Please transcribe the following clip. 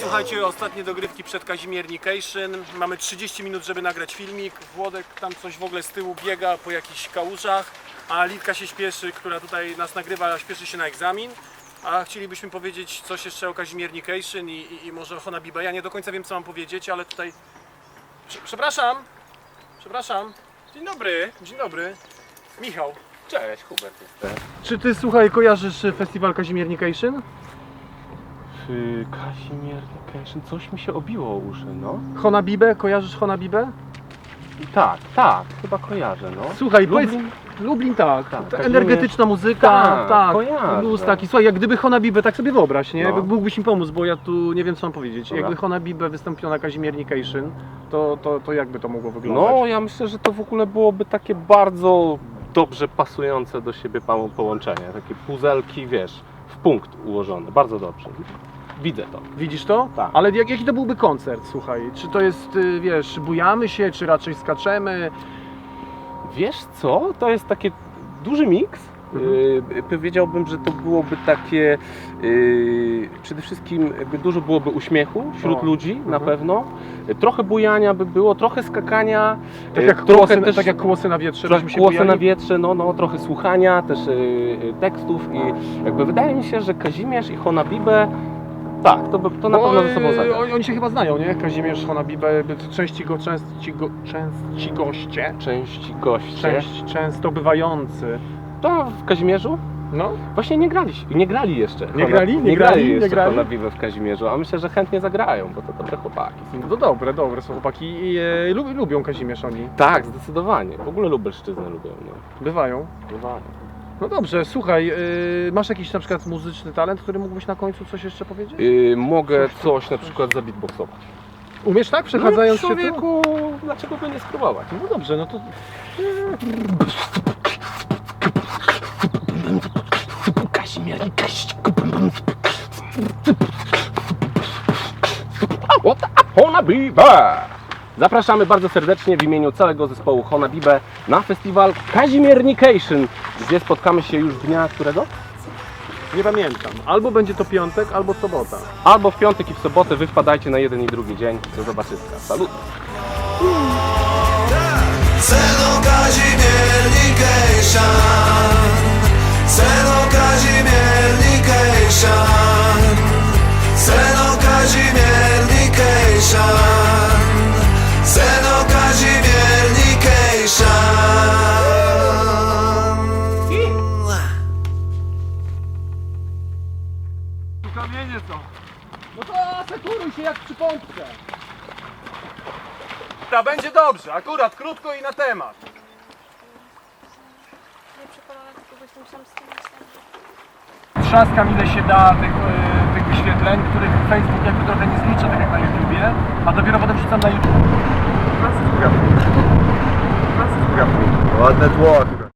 Słuchajcie, ostatnie dogrywki przed Kazimiernication. Mamy 30 minut, żeby nagrać filmik. Włodek tam coś w ogóle z tyłu biega po jakichś kałużach, a Litka się śpieszy, która tutaj nas nagrywa, śpieszy się na egzamin. A chcielibyśmy powiedzieć coś jeszcze o Kazimiernication i, i, i może o Honabiba. Ja nie do końca wiem, co mam powiedzieć, ale tutaj... Prze- Przepraszam, przepraszam. Dzień dobry. Dzień dobry. Michał. Cześć, Hubert jestem. Czy ty, słuchaj, kojarzysz festiwal Kazimiernication? Czy Vacation? Coś mi się obiło o uszy, no. Honabibę? Kojarzysz Honabibę? Tak, tak, chyba kojarzę, no. Słuchaj, Lublin? powiedz... Lublin tak, Tak, Ta Kazimierz- energetyczna muzyka, Tak, tak, kojarzę. blues taki. Słuchaj, jak gdyby Honabibę, tak sobie wyobraź, nie? No. Jakby Mógłbyś mi pomóc, bo ja tu nie wiem co mam powiedzieć. Dobra. Jakby Honabibę wystąpiła na Kazimiernication, to, to, to jakby to mogło wyglądać? No, ja myślę, że to w ogóle byłoby takie bardzo dobrze pasujące do siebie połączenie. Takie puzelki, wiesz, w punkt ułożone. Bardzo dobrze. Widzę to. Widzisz to? Tak. Ale jak, jaki to byłby koncert, słuchaj? Czy to jest, y, wiesz, bujamy się, czy raczej skaczemy? Wiesz co? To jest taki duży miks. Mhm. Powiedziałbym, że to byłoby takie yy, przede wszystkim jakby dużo byłoby uśmiechu wśród O, ludzi na mhm. pewno. Trochę bujania by było, trochę skakania, Tak yy, jak, trochę kłosy, też tak jak kłosy na wietrze, trochę się głosy na bujali? wietrze, no, no trochę słuchania też tekstów i jakby wydaje mi się, że Kazimierz i Honabibe tak, to, by, to na pewno ze sobą y, zagra. Oni, się chyba znają, nie? Kazimierz, Honabibę, części, go, części, go, części goście. Części goście. Część, często bywający. To w Kazimierzu? No, Właśnie nie grali, nie grali jeszcze. Nie grali? Nie, Nie grali grali? Nie jeszcze grali? Honabibe w Kazimierzu, a myślę, że chętnie zagrają, bo to dobre chłopaki. no dobre, dobre są chłopaki i e, lub, lubią Kazimierz oni. Tak, zdecydowanie. W ogóle Lubelszczyznę lubią, nie? Bywają. Bywają. No dobrze, słuchaj, y, masz jakiś na przykład muzyczny talent, który mógłbyś na końcu coś jeszcze powiedzieć? Yy, mogę coś na przykład zabitboxować. Umiesz tak, przechadzając no, się tu? człowieku, dlaczego by nie spróbować? No dobrze, no to... What a Honabibe! Zapraszamy bardzo serdecznie w imieniu całego zespołu Honabibe na festiwal Kazimiernication, gdzie spotkamy się już dnia którego? Nie pamiętam. Albo będzie to piątek, albo sobota. Albo w piątek i w sobotę wy wpadajcie na jeden i drugi dzień. Do zobaczyska. Salut! Kamienie co? No to asekuruj się jak przy pompce. Ta będzie dobrze, akurat krótko i na temat. Nie przekonana, tylko sam z tym jestem. Trzaskam ile się da tych, e, tych wyświetleń, których Facebook jakby trochę nie zlicza, tak jak na YouTubie, a dopiero potem wrzucam na YouTube. Ładne tło.